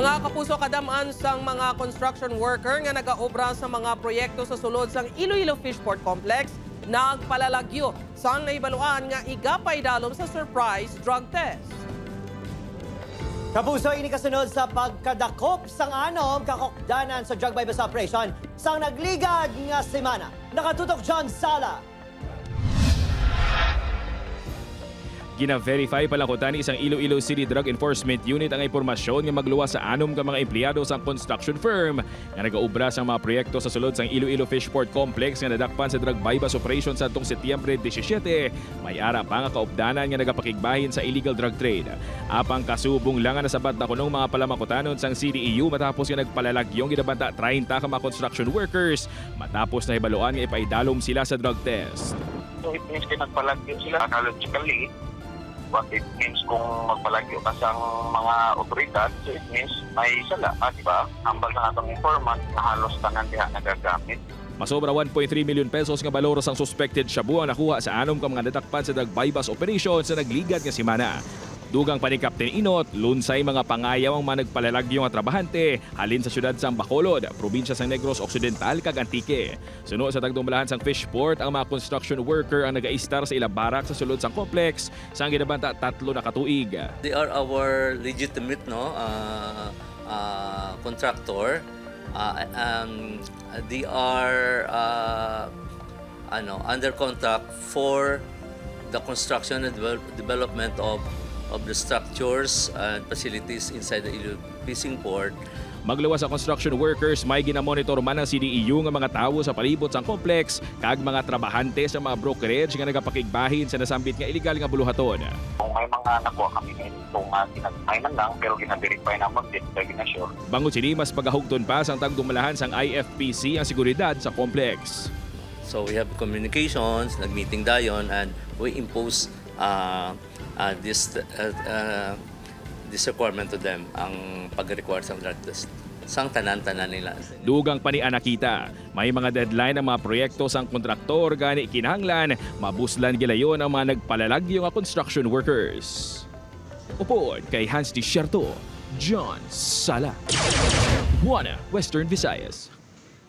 Mga kapuso kadamaan sang mga construction worker nga nagaobra sa mga proyekto sa sulod sang Iloilo Fishport Complex nagpalalagyo sang naibaluan nga igapay dalom sa surprise drug test. Kapuso, ini kasunod sa pagkadakop sang anom kakokdanan sa drug bypass operation sang nagligad nga semana. Nakatutok John Sala. Gina-verify palakutan ni isang Iloilo City Drug Enforcement Unit ang impormasyon nga magluwa sa anom ka mga empleyado sa construction firm nga nagaubra sa mga proyekto sa sulod sang Iloilo Fishport Complex nga nadakpan sa drug bypass operation sa atong Setyembre 17. May ara pa nga kaupdanan nga nagapakigbahin sa illegal drug trade. Apang kasubong lang nga nasabat na kunong mga palamakutanon sang CDEU matapos nga nagpalalagyong ginabanta 30 ka mga construction workers matapos na hibaluan nga ipaidalom sila sa drug test. So it means na sila analogically. What it means kung magpalagyo ka sa mga otoridad, so it means may sala, ah, di ba? Hambal na atong informant na halos tanan diha nagagamit. Masobra 1.3 million pesos nga baloros ang suspected shabu ang nakuha sa anom ka mga natakpan sa drug bypass operation sa nagligad nga simana. Dugang pa ni Captain Inot, lunsay mga pangayaw ang mga nagpalalagyo nga trabahante halin sa syudad sang Bacolod, probinsya sang Negros Occidental kag Antique. Suno sa tagdumbalahan sang Fishport, ang mga construction worker ang nag-aistar sa ilang barak sa sulod sang complex sang ginabanta tatlo na katuig. They are our legitimate no uh, uh, contractor. Uh, um, they are uh, ano under contract for the construction and devel- development of of the structures and facilities inside the Iloilo Fishing Port. Magluwas sa construction workers, may ginamonitor man ng CDEU nga mga tawo sa palibot sang complex kag mga trabahante sa mga brokerage nga nagapakigbahin sa nasambit nga illegal nga buluhaton. Kung may mga nakuha kami ngayon, kung uh, ginagmay man lang, pero ginaverify naman din, kaya ginasure. Bangod sini mas pagahugton pa sang tagdumalahan sang IFPC ang seguridad sa complex. So we have communications, nag-meeting dayon, and we impose uh, uh, this uh, uh, this requirement to them, ang pag-require sa drug test. Sang tanan-tanan nila. Dugang pa ni Anakita, may mga deadline ang mga proyekto sang kontraktor gani kinahanglan mabuslan gilayon ang mga nagpalalagyo nga construction workers. Upod kay Hans Di Sierto, John Sala. Buana, Western Visayas.